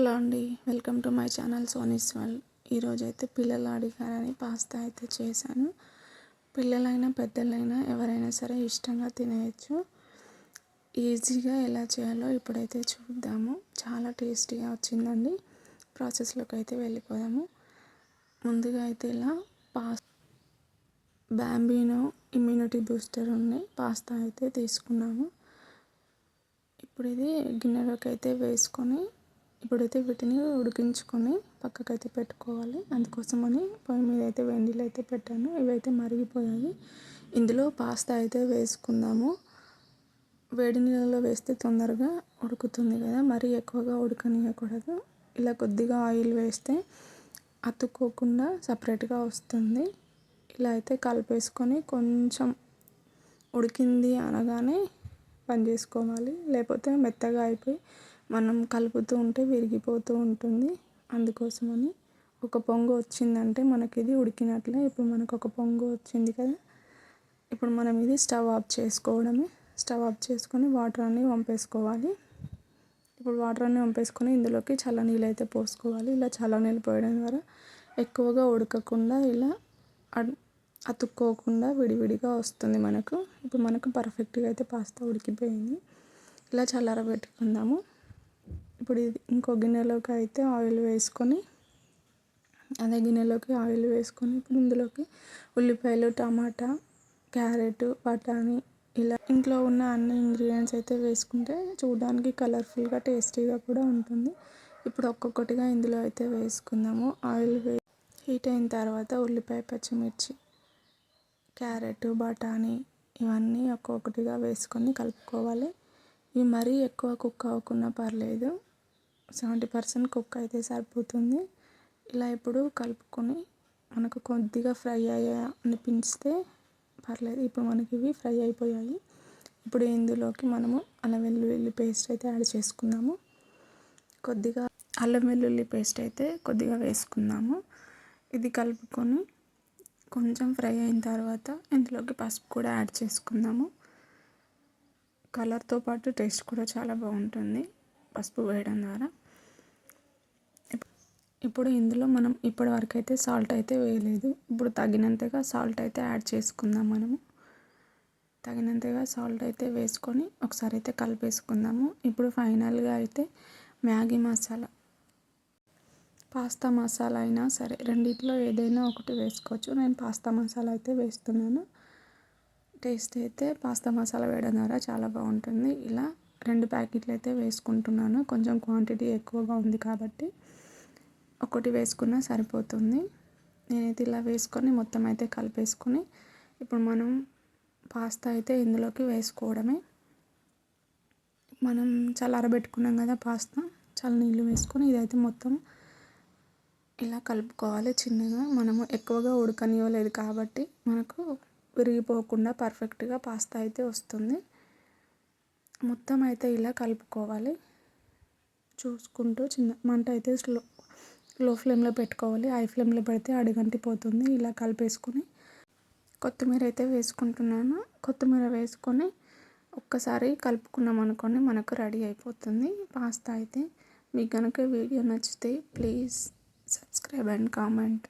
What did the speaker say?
Hello అండి. Welcome to my channel సోనీస్ వల్ ఈరోజు అయితే పిల్లలు అడిగారని పాస్తా అయితే చేశాను. పిల్లలైనా పెద్దలైనా ఎవరైనా సరే ఇష్టంగా తినేయచ్చు. ఈజీగా ఎలా చేయాలో ఇప్పుడైతే చూద్దాము. చాలా టేస్టీగా వచ్చిందండి. ప్రాసెస్లోకి అయితే వెళ్ళిపోదాము. ముందుగా అయితే ఇలా పాస్ బ్యాంబీనో ఇమ్యూనిటీ బూస్టర్ ఉన్నాయి పాస్తా అయితే తీసుకున్నాము. ఇప్పుడు ఇది గిన్నెలోకి అయితే వేసుకొని ఇప్పుడైతే వీటిని ఉడికించుకొని పక్కకైతే పెట్టుకోవాలి. అందుకోసమని పొయ్యి మీద అయితే వెండిలు అయితే పెట్టాను. ఇవైతే మరిగిపోయాయి. ఇందులో పాస్తా అయితే వేసుకుందాము. వేడి నీళ్ళలో వేస్తే తొందరగా ఉడుకుతుంది కదా. మరీ ఎక్కువగా ఉడకనియకూడదు. ఇలా కొద్దిగా ఆయిల్ వేస్తే అతుక్కోకుండా సపరేట్గా వస్తుంది. ఇలా అయితే కలిపేసుకొని కొంచెం ఉడికింది అనగానే పని చేసుకోవాలి. లేకపోతే మెత్తగా అయిపోయి మనం కలుపుతూ ఉంటే విరిగిపోతూ ఉంటుంది. అందుకోసమని ఒక పొంగు వచ్చిందంటే మనకి ఇది ఉడికినట్లే. ఇప్పుడు మనకు ఒక పొంగు వచ్చింది కదా. ఇప్పుడు మనం ఇది స్టవ్ ఆఫ్ చేసుకోవడమే. స్టవ్ ఆఫ్ చేసుకొని వాటర్ అన్నీ వంపేసుకోవాలి. ఇప్పుడు వాటర్ అన్నీ వంపేసుకొని ఇందులోకి చల్ల నీళ్ళు అయితే పోసుకోవాలి. ఇలా చల్ల నీళ్ళు పోయడం ద్వారా ఎక్కువగా ఉడకకుండా ఇలా అతుక్కోకుండా విడివిడిగా వస్తుంది మనకు. ఇప్పుడు మనకు పర్ఫెక్ట్గా అయితే పాస్తా ఉడికిపోయింది. ఇలా చల్లారబెట్టుకుందాము. ఇప్పుడు ఇది ఇంకో గిన్నెలోకి అయితే ఆయిల్ వేసుకొని అదే గిన్నెలోకి ఆయిల్ వేసుకొని ఇప్పుడు ఇందులోకి ఉల్లిపాయలు టమాటా క్యారెట్ బఠానీ ఇలా ఇంట్లో ఉన్న అన్ని ఇంగ్రీడియంట్స్ అయితే వేసుకుంటే చూడడానికి కలర్ఫుల్గా టేస్టీగా కూడా ఉంటుంది. ఇప్పుడు ఒక్కొక్కటిగా ఇందులో అయితే వేసుకుందాము. ఆయిల్ వే హీట్ అయిన తర్వాత ఉల్లిపాయ పచ్చిమిర్చి క్యారెట్ బఠానీ ఇవన్నీ ఒక్కొక్కటిగా వేసుకొని కలుపుకోవాలి. ఇవి మరీ ఎక్కువ కుక్ అవ్వకుండా పర్లేదు. సెవెంటీ పర్సెంట్ కుక్ అయితే సరిపోతుంది. ఇలా ఇప్పుడు కలుపుకొని మనకు కొద్దిగా ఫ్రై అయ్యా అనిపిస్తే పర్లేదు. ఇప్పుడు మనకి ఇవి ఫ్రై అయిపోయాయి. ఇప్పుడు ఇందులోకి మనము అల్లం వెల్లుల్లి పేస్ట్ అయితే యాడ్ చేసుకుందాము. కొద్దిగా అల్లం వెల్లుల్లి పేస్ట్ అయితే కొద్దిగా వేసుకుందాము. ఇది కలుపుకొని కొంచెం ఫ్రై అయిన తర్వాత ఇందులోకి పసుపు కూడా యాడ్ చేసుకుందాము. కలర్తో పాటు టేస్ట్ కూడా చాలా బాగుంటుంది. పసుపు వేయడం ద్వారా. ఇప్పుడు ఇందులో మనం ఇప్పటి వరకు అయితే సాల్ట్ అయితే వేయలేదు. ఇప్పుడు తగినంతగా సాల్ట్ అయితే యాడ్ చేసుకుందాం మనము. తగినంతగా సాల్ట్ అయితే వేసుకొని ఒకసారి అయితే కలిపేసుకుందాము. ఇప్పుడు ఫైనల్గా అయితే మ్యాగీ మసాలా పాస్తా మసాలా అయినా సరే రెండిట్లో ఏదైనా ఒకటి వేసుకోవచ్చు. నేను పాస్తా మసాలా అయితే వేస్తున్నాను. టేస్ట్ అయితే పాస్తా మసాలా వేయడం ద్వారా చాలా బాగుంటుంది. ఇలా రెండు ప్యాకెట్లు అయితే వేసుకుంటున్నాను. కొంచెం క్వాంటిటీ ఎక్కువగా ఉంది కాబట్టి. ఒకటి వేసుకున్నా సరిపోతుంది. నేనైతే ఇలా వేసుకొని మొత్తం అయితే కలిపేసుకొని ఇప్పుడు మనం పాస్తా అయితే ఇందులోకి వేసుకోవడమే. మనం చల్లారబెట్టుకున్నాం కదా పాస్తా చాలా నీళ్ళు వేసుకొని ఇదైతే మొత్తం ఇలా కలుపుకోవాలి చిన్నగా. మనము ఎక్కువగా ఉడకనివ్వలేదు కాబట్టి మనకు విరిగిపోకుండా పర్ఫెక్ట్గా పాస్తా అయితే వస్తుంది. మొత్తం అయితే ఇలా కలుపుకోవాలి. చూసుకుంటూ చిన్న మంట అయితే స్లో లో ఫ్లేమ్లో పెట్టుకోవాలి. హై ఫ్లేమ్లో పెడితే అడుగంటిపోతుంది ఇలా కలిపేసుకొని కొత్తిమీర అయితే వేసుకుంటున్నాను. కొత్తిమీర వేసుకొని ఒక్కసారి కలుపుకున్నాం అనుకోండి మనకు రెడీ అయిపోతుంది. పాస్తా అయితే మీకు కనుక వీడియో నచ్చితే ప్లీజ్ సబ్స్క్రైబ్ అండ్ కామెంట్.